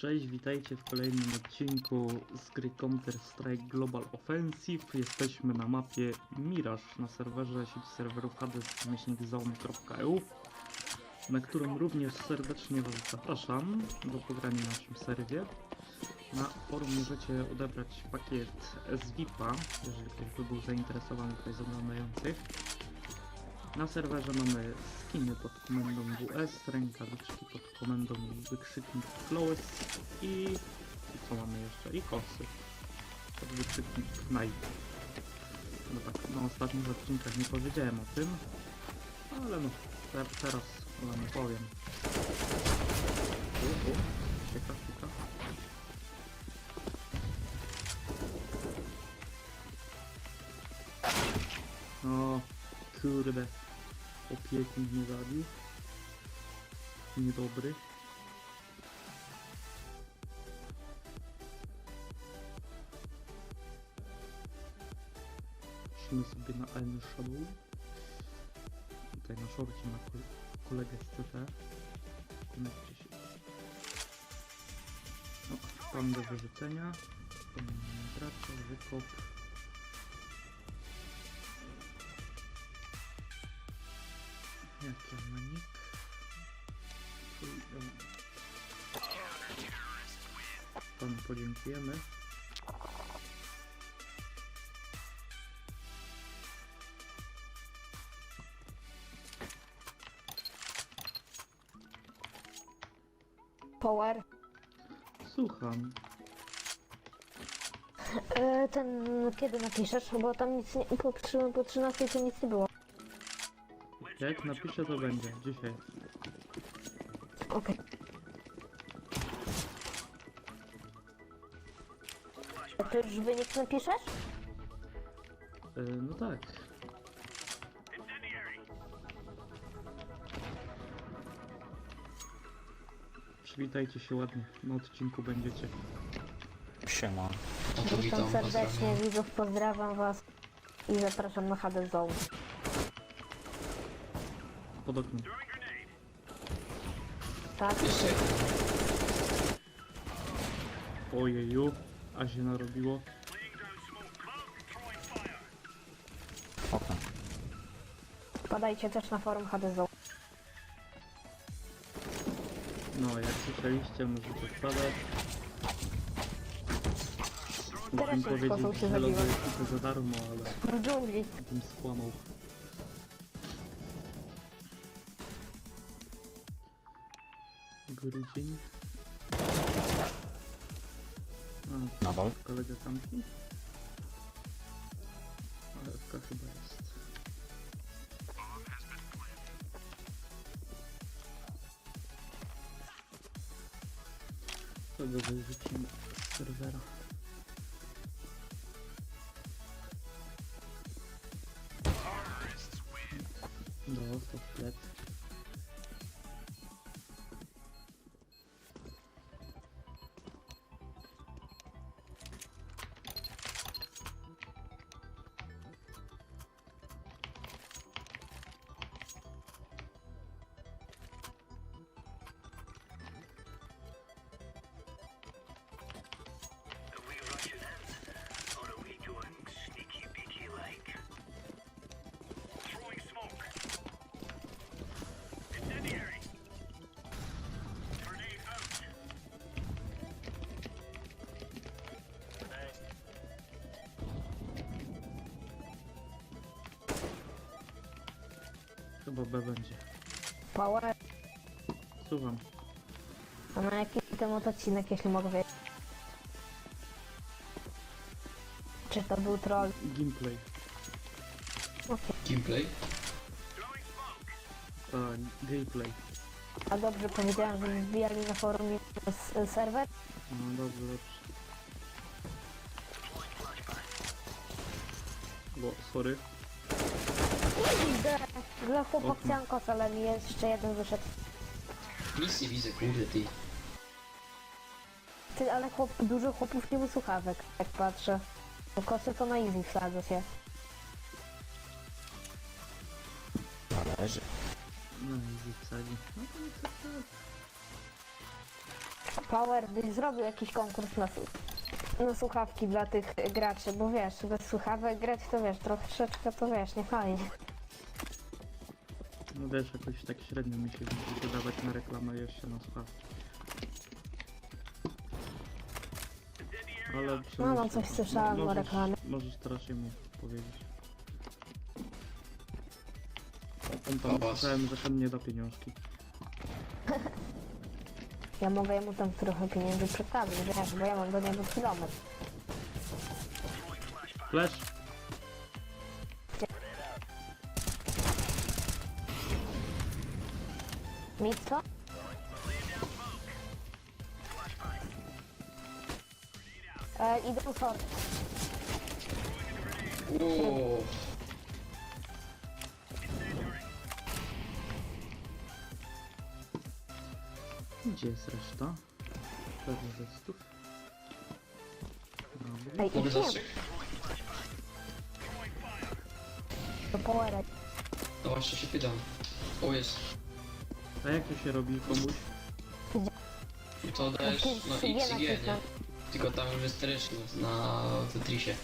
Cześć, witajcie w kolejnym odcinku z gry Counter-Strike Global Offensive. Jesteśmy na mapie Mirage na serwerze sieci serwerów hades-zone.eu na którym również serdecznie Was zapraszam do pogrania na naszym serwie. Na forum możecie odebrać pakiet SVIP-a, jeżeli ktoś by był zainteresowany tutaj z oglądających. Na serwerze mamy skiny pod komendą WS, rękawiczki pod komendą wykrzyknik Flowes i, i co mamy jeszcze? I kosy pod wykrzyknik Knife. No tak, na ostatnich odcinkach nie powiedziałem o tym, ale no te, teraz wam powiem. O, kurde. Opiekun mnie zabił. Niedobry. Patrzymy sobie na Elny Shadow. Tutaj na szorcie ma kol- kolegę z CT. Konekcie się. No, pan do wyrzucenia. Pan gracza, wykop. Em, Panu podziękujemy. Power. Słucham. E, ten kiedy napiszesz? Bo tam nic nie, po, po 13 to nic nie było. Jak napiszę to będzie. Dzisiaj. Okej. To już wynik napiszesz? E, no tak. Przywitajcie się ładnie. Na odcinku będziecie. Siema. No to Witam witam, serdecznie pozdrawiam. widzów, pozdrawiam was i zapraszam na Hades Zone. Pod oknem. Tak? Jeszcze Ojeju. A się narobiło. Okno. Też na forum Zone. No, jak słyszeliście, możecie wpadać. Teraz Mógłbym sposób powiedzieć, się że zabiłem. za darmo, ale W dżungli. bym skłamał. Grudzień. A, Nadal. kolega tamki? Ale FK chyba jest. Kogo wyrzucimy z serwera? Chyba B będzie. Power. Słucham. A na jaki temat odcinek, jeśli mogę wiedzieć? Czy to był troll? Gameplay. Okej. gameplay. A, gameplay. A dobrze powiedziałem, że wbijali na forum s- serwer? No dobrze, dobrze. Bo, sorry. Idę. Dla chłopa chciałem kos, ale mi jeszcze jeden wyszedł. Nic nie widzę, kurde ty. Ty, ale chłop, dużo chłopów nie ma słuchawek, jak patrzę. Bo kosy to na easy wsadza się. Należy. No i wsadzi. No to nie chcę. Power, byś zrobił jakiś konkurs na, su- na słuchawki dla tych graczy, bo wiesz, bez słuchawek grać to wiesz, troszeczkę to wiesz, nie fajnie. No wiesz, jakoś tak średnio mi się wydawać na reklamę jeszcze na słuchawki. Ale No, no, coś to. słyszałem o możesz, reklamie. Możesz teraz mu powiedzieć. On tam was. słyszałem, że chętnie da pieniążki. Ja mogę mu tam trochę pieniędzy przestawić, wiesz, bo ja mam do niego kilometr. Flash! Mi co? E, idę short. Wow. Gdzie jest reszta? Pewnie zestów. Dobra. Ej, Mogę idź nie zastrzyk? do powera. No właśnie się pytam. O jest. A jak to się robi komuś? To dajesz no X i G, nie? Tylko tam już jest reszta na Tetrisie.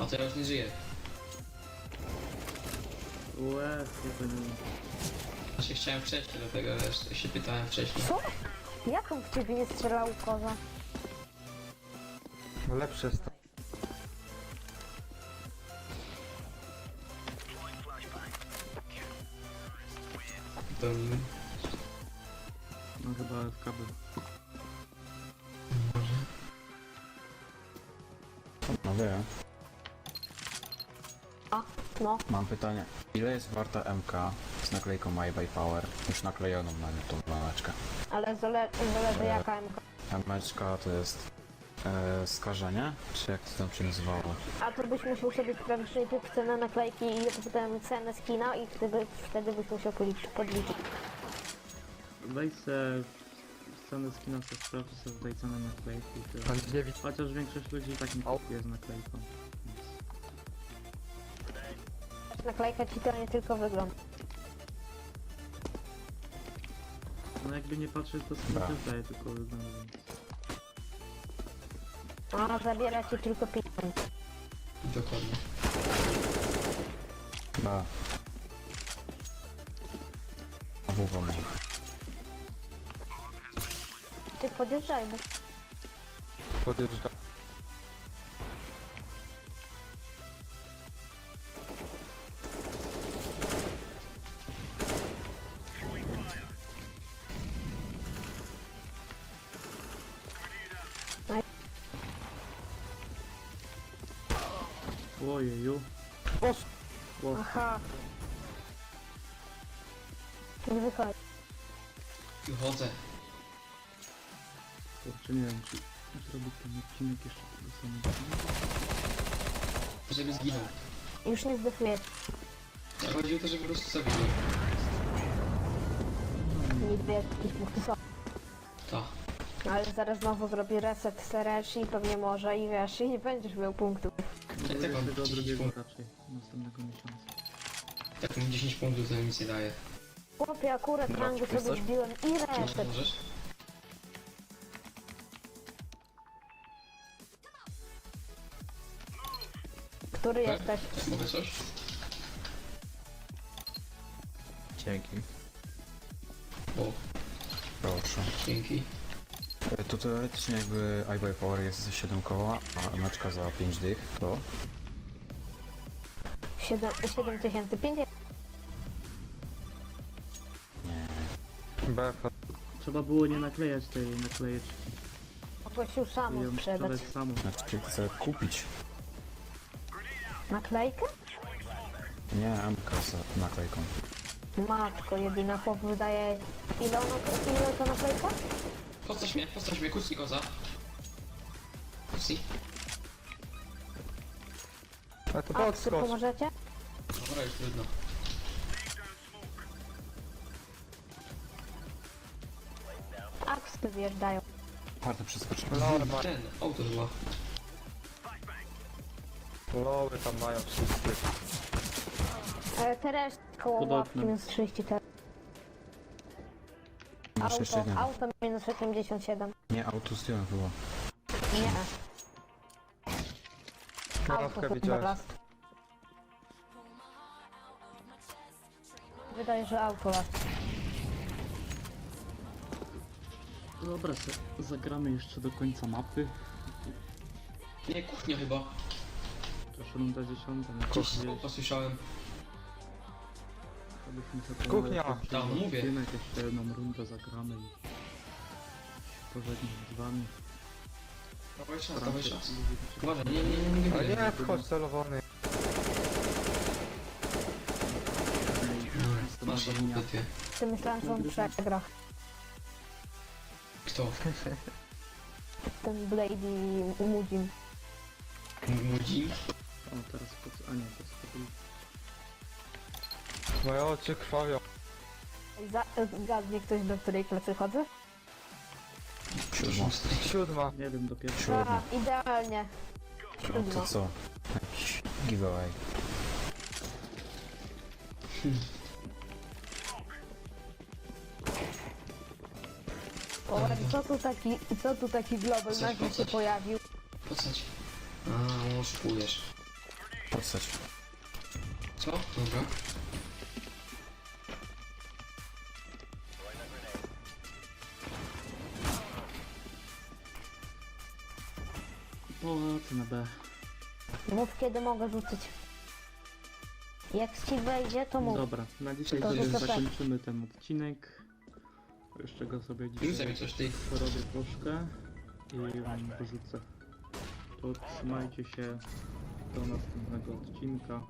A to ja już nie żyję. Łe, to nie Znaczy chciałem wcześniej, dlatego wiesz, się pytałem wcześniej. Co? Jak on w ciebie nie strzelał koza? No lepsze jest To No chyba w kabel. No wiem. A, no. Mam pytanie. Ile jest warta MK z naklejką My by Power? Już naklejoną na tą mameczkę. Ale zale zależy E. jaka MK. Meczka to jest e, skażenie? Czy jak to tam się nazywało? A to byś musiał sobie sprawdzić na YouTube cenę naklejki i potem cenę skina i wtedy, wtedy byś musiał policzyć, podliczyć. Wejdź se scenę skina, se sprawdź sobie tutaj cenę naklejki. i tyle. Chociaż większość ludzi i tak nie kupuje z naklejką. Więc Naklejka ci to nie tylko wygląd. No jakby nie patrzeć to skin Dobra. też daje tylko wygląd, więc... A zabiera ci tylko pieniądze. dokładnie. Da. WW mam. Ty podjeżdżaj, bo. Ojeju. Boss! Ło, Aha. Nie wychodzi. Wychodzę. kurczę, nie wiem czy zrobić ten odcinek jeszcze tego samego. Żeby zginął. Już nie zdefuje. A chodzi o to, że po prostu zabili. Nigdy jakieś punkty są. Ta. Ale zaraz znowu zrobi reset seresz i pewnie może i wiesz, i nie będziesz miał punktów. Ja tak Tego 10 drugiego punktów. raczej, następnego miesiąca. Tak mi 10 punktów nic nie daje. Chłopie, akurat Dobra, rangu sobie jesteś? wbiłem i No, reset. możesz? Który Tak? jesteś? Mogę coś? Dzięki. O, Proszę. dzięki. E, To teoretycznie jakby iBuy Power jest za 7 koła, a meczka za 5 dych, to 7500. nie. Trzeba było nie naklejać tej naklejeczki. Samą ją sprzedać. sprzedać samą. Znaczy chcę kupić. Naklejkę? Nie, MK z naklejką. Matko jedyna, chłop wydaje... Ile ono, ile to naklejka? Postaś mnie, postaś mnie, kucnij koza. Kucnij. A, czy pomożecie? Dobra, już trudno. Aksy wjeżdżają. Bardzo przeskoczyłem. Ten, auto chyba. Loły tam mają wszyscy. E, teraz koło Pod ławki oknem. minus 30 teraz. Masz jeszcze Auto, jednego. auto minus 87. Nie, auto zdjąłem chyba. Nie. Auto Krawkę chyba widziałeś. last. Wydaje, że auto last. Dobra, se, zagramy jeszcze do końca mapy. Nie, kuchnia chyba. To już runda dziesiąta, no Gdzieś słowo słyszałem. Sobie Kuchnia! pomału Tam, odcinek, mówię. Jeszcze jedną rundę zagramy i się pożegnam z wami. Dawaj czas, dawaj czas. Uważaj, nie, nie, nie, nie, A nie, nie. nie, wchodź celowany. Masz Zastanowienia. ty. Ty myślałem, że on przegra. Kto? Ten Blade i Mudzin. Młodzim? O, teraz po co? A nie, to jest Moje oczy krwawią. Za, zgadnie ktoś, do której klasy chodzę? Siódma. Siódma. Nie wiem, do pierwszego. Siódma. A, idealnie. No Siódma. to co? Jakiś giveaway. O, co tu taki, co tu taki global Coś nagle się poznać. pojawił? Pocać. A, oszukujesz. Podstać. Co? Dobra. Polacy na B. Mów kiedy mogę rzucić. Jak ci wejdzie, to mów. Dobra, na dzisiaj To sobie rzucę zakończymy ten odcinek. Jeszcze go sobie Rzucaj dzisiaj mi coś, ty. porobię troszkę i wam wyrzucę. To trzymajcie się do następnego odcinka.